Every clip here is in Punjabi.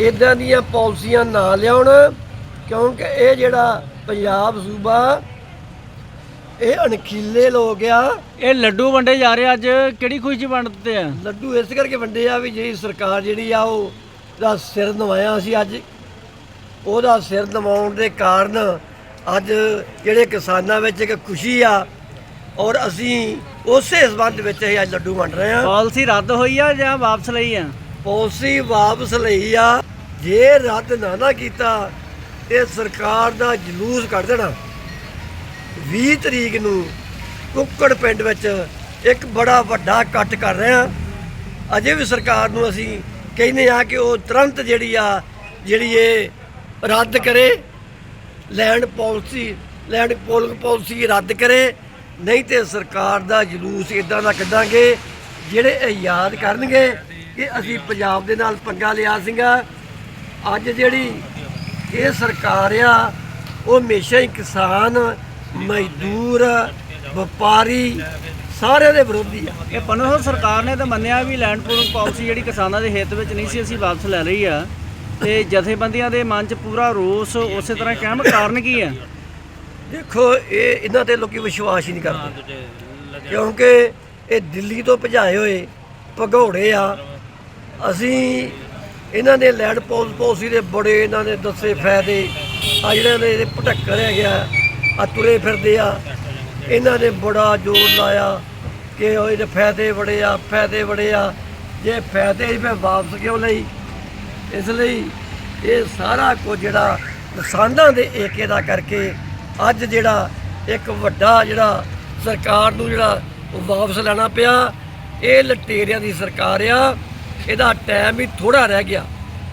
ਇਦਾਂ ਦੀਆਂ ਪਾਲਿਸੀਆਂ ਨਾ ਲਿਆਉਣ ਕਿਉਂਕਿ ਇਹ ਜਿਹੜਾ ਪੰਜਾਬ ਸੂਬਾ ਇਹ ਅਣਖੀਲੇ ਲੋਕ ਆ। ਇਹ ਲੱਡੂ ਵੰਡੇ ਜਾ ਰਹੇ ਅੱਜ ਕਿਹੜੀ ਖੁਸ਼ੀ ਵੰਡਦੇ ਆ? ਲੱਡੂ ਇਸ ਕਰਕੇ ਵੰਡੇ ਆ ਵੀ ਜਿਹੜੀ ਸਰਕਾਰ ਜਿਹੜੀ ਆ ਉਹ ਦਾ ਸਿਰ ਨਵਾਇਆ ਸੀ ਅੱਜ। ਉਹਦਾ ਸਿਰ ਨਵਾਉਣ ਦੇ ਕਾਰਨ ਅੱਜ ਜਿਹੜੇ ਕਿਸਾਨਾਂ ਵਿੱਚ ਇੱਕ ਖੁਸ਼ੀ ਆ ਔਰ ਅਸੀਂ ਉਸੇ ਸਬੰਧ ਵਿੱਚ ਇਹ ਅੱਜ ਲੱਡੂ ਵੰਡ ਰਹੇ ਆ। ਪਾਲਿਸੀ ਰੱਦ ਹੋਈ ਆ ਜਾਂ ਵਾਪਸ ਲਈ ਆ? ਪਾਲਿਸੀ ਵਾਪਸ ਲਈ ਆ। ਜੇ ਰੱਦ ਨਾ ਨਾ ਕੀਤਾ, ਤੇ ਸਰਕਾਰ ਦਾ ਜਲੂਸ ਕੱਢ ਦੇਣਾ। 20 ਤਰੀਕ ਨੂੰ ਕੁੱਕੜ ਪਿੰਡ ਵਿੱਚ ਇੱਕ ਬੜਾ ਵੱਡਾ ਇਕੱਠ ਕਰ ਰਹੇ ਆ ਅਜੇ ਵੀ ਸਰਕਾਰ ਨੂੰ ਅਸੀਂ ਕਹਿੰਦੇ ਆ ਕਿ ਉਹ ਤੁਰੰਤ ਜਿਹੜੀ ਆ, ਜਿਹੜੀ ਇਹ ਰੱਦ ਕਰੇ, land policy, land pooling policy ਰੱਦ ਕਰੇ। ਨਹੀਂ ਤੇ ਸਰਕਾਰ ਦਾ ਜਲੂਸ ਇਦਾਂ ਦਾ ਕੱਢਾਂਗੇ, ਜਿਹੜੇ ਇਹ ਯਾਦ ਕਰਨਗੇ ਕਿ ਅਸੀਂ ਪੰਜਾਬ ਦੇ ਨਾਲ ਪੰਗਾ ਲਿਆ ਸੀਗਾ। ਅੱਜ ਜਿਹੜੀ ਇਹ ਸਰਕਾਰ ਆ ਉਹ ਹਮੇਸ਼ਾ ਹੀ ਕਿਸਾਨ ਮਜ਼ਦੂਰ ਵਪਾਰੀ ਸਾਰਿਆਂ ਦੇ ਵਿਰੋਧੀ ਆ। ਇਹ ਪੰਨੂ ਸਾਹਿਬ ਸਰਕਾਰ ਨੇ ਤਾਂ ਮੰਨਿਆ ਵੀ ਲੈਂਡ ਪੂਲਿੰਗ ਪਾਲਿਸੀ ਜਿਹੜੀ ਕਿਸਾਨਾਂ ਦੇ ਹਿੱਤ ਵਿੱਚ ਨਹੀਂ ਸੀ ਅਸੀਂ ਵਾਪਸ ਲੈ ਲਈ ਆ। ਤੇ ਜਥੇਬੰਦੀਆਂ ਦੇ ਮਨ 'ਚ ਪੂਰਾ ਰੋਸ ਉਸੇ ਤਰ੍ਹਾਂ ਕਾਇਮ ਕਾਰਨ ਕੀ ਹੈ ਦੇਖੋ ਇਹ ਇਹਨਾਂ ਤੇ ਲੋਕੀ ਵਿਸ਼ਵਾਸ ਹੀ ਨਹੀਂ ਕਰਦੇ। ਕਿਉਂਕਿ ਇਹ ਦਿੱਲੀ ਤੋਂ ਭਜਾਏ ਹੋਏ ਭਗੌੜੇ ਆ ਅਸੀਂ ਇਹਨਾਂ ਦੇ ਲੈਂਡ ਪੋਲ ਪੋਲਸੀ ਦੇ ਬੜੇ ਇਹਨਾਂ ਨੇ ਦੱਸੇ ਫਾਇਦੇ। ਆ ਜਿਹੜੇ ਇਹਦੇ ਭਟੱਕਰ ਹੈਗੇ ਆ ਤੁਰੇ ਫਿਰਦੇ ਆ। ਇਹਨਾਂ ਨੇ ਬੜਾ ਜ਼ੋਰ ਲਾਇਆ ਕਿ ਉਹ ਇਹਦੇ ਫਾਇਦੇ ਬੜੇ ਆ, ਫਾਇਦੇ ਬੜੇ ਆ। ਜੇ ਫਾਇਦੇ ਹੀ ਮੈਂ ਵਾਪਸ ਕਿਉਂ ਲਈ? ਇਸ ਲਈ ਇਹ ਸਾਰਾ ਕੁਝ ਜਿਹੜਾ ਕਿਸਾਨਾਂ ਦੇ ਏਕੇ ਦਾ ਕਰਕੇ ਅੱਜ ਜਿਹੜਾ ਇੱਕ ਵੱਡਾ ਜਿਹੜਾ ਸਰਕਾਰ ਨੂੰ ਜਿਹੜਾ ਵਾਪਸ ਲੈਣਾ ਪਿਆ, ਇਹ ਲਟੇਰਿਆਂ ਦੀ ਸਰਕਾਰ ਆ। ਇਹਦਾ ਟਾਈਮ ਵੀ ਥੋੜਾ ਰਹਿ ਗਿਆ।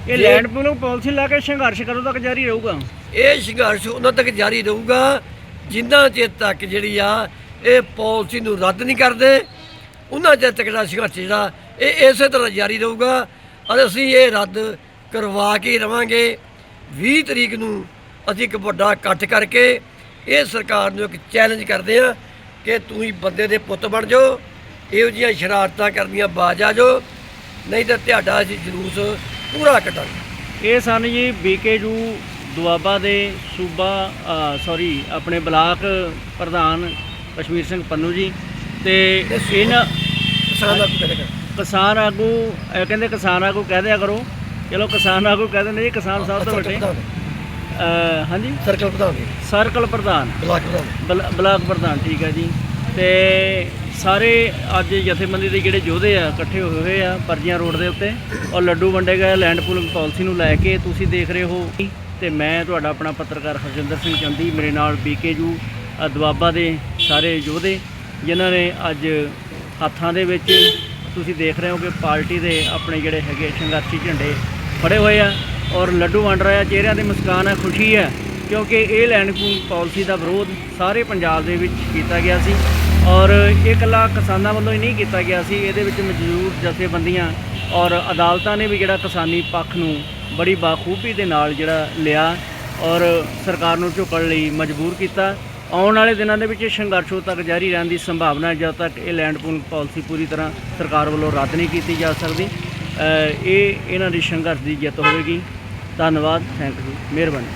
ਇਹ ਲੈਂਡ ਪੂਲਿੰਗ ਪਾਲਿਸੀ ਲੈ ਕੇ ਸੰਘਰਸ਼ ਕਦੋਂ ਤੱਕ ਜਾਰੀ ਰਹੂਗਾ? ਇਹ ਸੰਘਰਸ਼ ਉਹਨਾਂ ਤੱਕ ਜਾਰੀ ਰਹੂਗਾ ਜਿੰਨਾ ਚਿਰ ਤੱਕ ਜਿਹੜੀ ਆ ਇਹ ਪਾਲਿਸੀ ਨੂੰ ਰੱਦ ਨਹੀਂ ਕਰਦੇ ਉਹਨਾਂ ਚਿਰ ਤੱਕ ਜਿਹੜਾ ਸੰਘਰਸ਼ ਜਿਹੜਾ ਇਹ ਇਸੇ ਤਰ੍ਹਾਂ ਜਾਰੀ ਰਹੂਗਾ। ਅਤੇ ਅਸੀਂ ਇਹ ਰੱਦ ਕਰਵਾ ਕੇ ਹੀ ਰਵਾਂਗੇ। 20 ਤਰੀਕ ਨੂੰ ਅਸੀਂ ਇੱਕ ਵੱਡਾ ਇਕੱਠ ਕਰਕੇ ਇਹ ਸਰਕਾਰ ਨੂੰ ਇੱਕ ਚੈਲੰਜ ਕਰਦੇ ਆ ਕਿ ਤੁਸੀਂ ਬੰਦੇ ਦੇ ਪੁੱਤ ਬਣ ਜਾਓ ਇਹੋ ਜਿਹੀਆਂ ਸ਼ਰਾਰਤਾਂ ਕਰਨੀਆਂ ਬਾਜ ਆ ਜਾਓ। ਨਹੀਂ ਤਾਂ ਤੁਹਾਡਾ ਅਸੀਂ ਜਲੂਸ ਪੂਰਾ ਕੱਟਾਂਗੇ। ਇਹ ਸਨ ਜੀ ਬੀਕੇਯੂ ਦੁਆਬਾ ਦੇ ਸੂਬਾ ਸੌਰੀ ਆਪਣੇ ਬਲਾਕ ਪ੍ਰਧਾਨ ਕਸ਼ਮੀਰ ਸਿੰਘ ਪੰਨੂ ਜੀ ਤੇ ਇਹਨਾਂ ਕਿਸਾਨ ਦਾ ਕਰੇਗਾ ਕਿਸਾਨ ਆਗੂ ਇਹ ਕਹਿੰਦੇ ਕਿਸਾਨ ਆਗੂ ਕਹਿ ਦਿਆ ਕਰੋ। ਚਲੋ ਕਿਸਾਨ ਆਗੂ ਕਹਿ ਦਿੰਦੇ ਜੀ ਕਿਸਾਨ ਸਾਹਿਬ ਤੋਂ ਵੱਡੇ। ਹਾਂਜੀ? ਸਰਕਲ ਵਧਾਉਂਗੇ ਸਰਕਲ ਪ੍ਰਧਾਨ। ਬਲਾਕ ਬਲ- ਬਲਾਕ ਪ੍ਰਧਾਨ ਠੀਕ ਹੈ ਜੀ। ਤੇ ਸਾਰੇ ਅੱਜ ਜਥੇਬੰਦੀ ਦੇ ਜਿਹੜੇ ਯੋਧੇ ਆ, ਇਕੱਠੇ ਹੋਏ ਹੋਏ ਆ ਪਰਜੀਆਂ ਰੋਡ ਦੇ ਉੱਤੇ ਔਰ ਲੱਡੂ ਵੰਡੇ ਗਏ, ਲੈਂਡ ਪੂਲਿੰਗ ਪਾਲਿਸੀ ਨੂੰ ਲੈ ਕੇ ਤੁਸੀਂ ਦੇਖ ਰਹੇ ਹੋ। ਤੇ ਮੈਂ ਤੁਹਾਡਾ ਆਪਣਾ ਪੱਤਰਕਾਰ ਹਰਜਿੰਦਰ ਸਿੰਘ ਚੰਦੀ, ਮੇਰੇ ਨਾਲ ਬੀਕੇਯੂ ਦੁਆਬਾ ਦੇ ਸਾਰੇ ਯੋਧੇ, ਜਿਨ੍ਹਾਂ ਨੇ ਅੱਜ ਹੱਥਾਂ ਦੇ ਵਿੱਚ ਤੁਸੀਂ ਦੇਖ ਰਹੇ ਹੋ ਕਿ ਪਾਰਟੀ ਦੇ ਆਪਣੇ ਜਿਹੜੇ ਹੈਗੇ ਸੰਘਰਸ਼ੀ ਝੰਡੇ ਫੜੇ ਹੋਏ ਆ ਔਰ ਲੱਡੂ ਵੰਡ ਰਿਹਾ ਚਿਹਰਿਆਂ ਤੇ ਮੁਸਕਾਨ ਹੈ ਖੁਸ਼ੀ ਹੈ ਕਿਉਂਕਿ ਇਹ ਲੈਂਡ ਪੂਲਿੰਗ ਪਾਲਿਸੀ ਦਾ ਵਿਰੋਧ ਸਾਰੇ ਪੰਜਾਬ ਦੇ ਵਿੱਚ ਕੀਤਾ ਗਿਆ ਸੀ। ਔਰ ਇਹ ਇਕੱਲਾ ਕਿਸਾਨਾਂ ਵੱਲੋਂ ਹੀ ਨਹੀਂ ਕੀਤਾ ਗਿਆ ਸੀ, ਇਹਦੇ ਵਿੱਚ ਮਜ਼ਦੂਰ ਜਥੇਬੰਦੀਆਂ ਔਰ ਅਦਾਲਤਾਂ ਨੇ ਵੀ ਜਿਹੜਾ ਕਿਸਾਨੀ ਪੱਖ ਨੂੰ ਬੜੀ ਬਾਖੂਬੀ ਦੇ ਨਾਲ ਜਿਹੜਾ ਲਿਆ ਔਰ ਸਰਕਾਰ ਨੂੰ ਝੁਕਣ ਲਈ ਮਜਬੂਰ ਕੀਤਾ। ਆਉਣ ਵਾਲੇ ਦਿਨਾਂ ਦੇ ਵਿੱਚ ਇਹ ਸੰਘਰਸ਼ ਉਦੋਂ ਤੱਕ ਜਾਰੀ ਰਹਿਣ ਦੀ ਸੰਭਾਵਨਾ ਹੈ, ਜਦ ਤੱਕ ਇਹ ਲੈਂਡ ਪੂਲਿੰਗ ਪਾਲਿਸੀ ਪੂਰੀ ਤਰ੍ਹਾਂ ਸਰਕਾਰ ਵੱਲੋਂ ਰੱਦ ਨਹੀਂ ਕੀਤੀ ਜਾ ਸਕਦੀ। ਇਹ ਇਹਨਾਂ ਦੀ ਸੰਘਰਸ਼ ਦੀ ਜਿੱਤ ਹੋਵੇਗੀ। ਧੰਨਵਾਦ, ਥੈਂਕ ਯੂ, ਮਿਹਰਬਾਨੀ।